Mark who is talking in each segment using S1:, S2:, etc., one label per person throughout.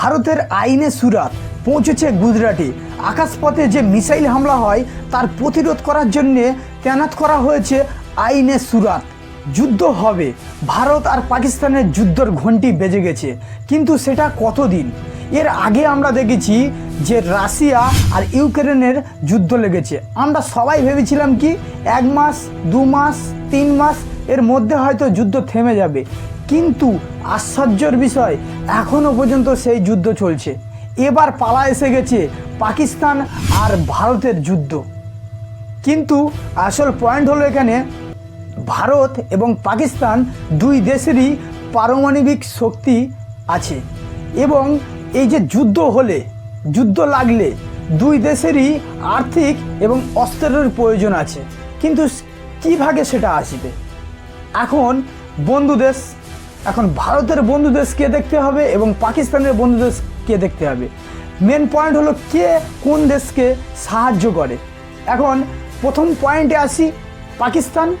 S1: ভারতের আইনে সুরাত পৌঁছেছে গুজরাটে। আকাশপথে যে মিসাইল হামলা হয়, তার প্রতিরোধ করার জন্যে তৈনাত করা হয়েছে আইনে সুরাত। যুদ্ধ হবে। ভারত আর পাকিস্তানের যুদ্ধর ঘন্টি বেজে গেছে। কিন্তু সেটা কতদিন? এর আগে আমরা দেখেছি যে রাশিয়া আর ইউক্রেনের যুদ্ধ লেগেছে। আমরা সবাই ভেবেছিলাম কি, এক মাস, দু মাস, তিন মাস, এর মধ্যে হয়তো যুদ্ধ থেমে যাবে। কিন্তু আশ্চর্যের বিষয় এখনও পর্যন্ত সেই যুদ্ধ চলছে। এবার পালা এসে গেছে পাকিস্তান আর ভারতের যুদ্ধ। কিন্তু আসল পয়েন্ট হলো এখানে, ভারত এবং পাকিস্তান দুই দেশেরই পারমাণবিক শক্তি আছে এবং এই যে যুদ্ধ হলে, যুদ্ধ লাগলে দুই দেশেরই আর্থিক এবং অস্ত্রের প্রয়োজন আছে। কিন্তু কী ভাগে সেটা আসবে? এখন বন্ধু দেশ এখন ভারতের বন্ধু দেশকে দেখতে হবে এবং পাকিস্তানের বন্ধু দেশকে দেখতে হবে? মেন পয়েন্ট হলো কে কোন দেশকে সাহায্য করে। এখন প্রথম পয়েন্টে আসি পাকিস্তান,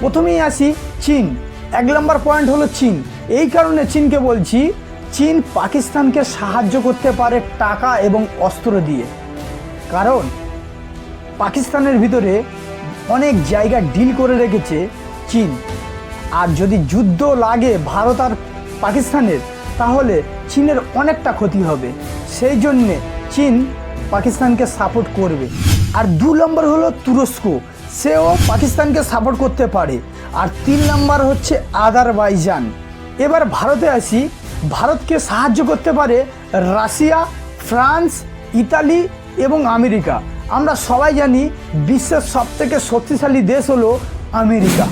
S1: প্রথমেই আসি চীন। এক নম্বর পয়েন্ট হলো চীন। এই কারণে চীনকে বলছি, চীন পাকিস্তানকে সাহায্য করতে পারে টাকা এবং অস্ত্র দিয়ে। কারণ পাকিস্তানের ভিতরে অনেক জায়গা ডিল করে রেখেছে চীন। আর যদি যুদ্ধ লাগে ভারত আর পাকিস্তানের, তাহলে চীনের অনেকটা ক্ষতি হবে। সেই জন্যে চীন পাকিস্তানকে সাপোর্ট করবে। আর দু নম্বর হলো তুরস্ক। সেও পাকিস্তানকে সাপোর্ট করতে পারে। আর তিন নম্বর হচ্ছে আদারবাইজান। এবার ভারতে আসি। ভারতকে সাহায্য করতে পারে রাশিয়া, ফ্রান্স, ইতালি এবং আমেরিকা। আমরা সবাই জানি বিশ্বের সবথেকে শক্তিশালী দেশ হলো আমেরিকা।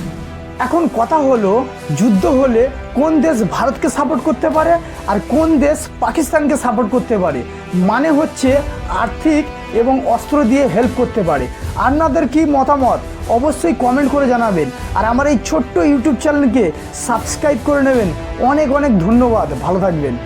S1: এখন কথা হলো, যুদ্ধ হলে কোন দেশ ভারতকে সাপোর্ট করতে পারে আর কোন দেশ পাকিস্তানকে সাপোর্ট করতে পারে? মানে হচ্ছে আর্থিক এবং অস্ত্র দিয়ে হেল্প করতে পারে। আপনাদের কি মতামত? অবশ্যই কমেন্ট করে জানাবেন। আর আমার এই ছোট্ট ইউটিউব চ্যানেলকে সাবস্ক্রাইব করে নেবেন। অনেক অনেক ধন্যবাদ। ভালো থাকবেন।